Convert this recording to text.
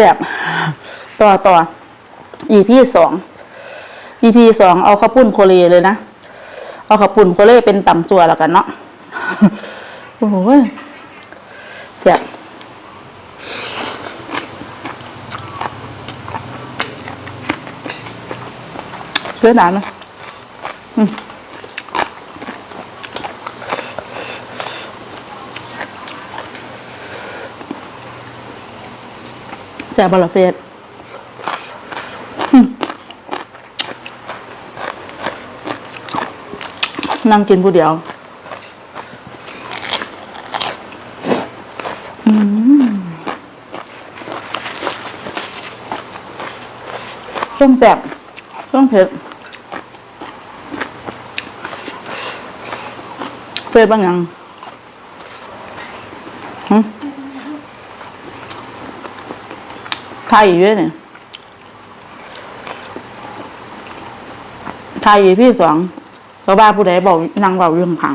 ซ่บต่อต่อ EP สอง EP สองเอาข้าวปุ้นโคเลเลยนะ เอาข้าวปุ้นโคเลเป็นต่ำสัวแล้วกันเนาะ โอ้โหแซ่บเชื่อหนานะอืม ซ่บบลาเฟสนั่งกินผู้เดียวอืมเครื่องแสบเครื่องเผ็ดเฟซบ้างยังหึ ไทยอยู่ด้วยเนี่ยไทยอีพี่สองเราะว่าผู้ใดบอกนางเบาเรื่องขัง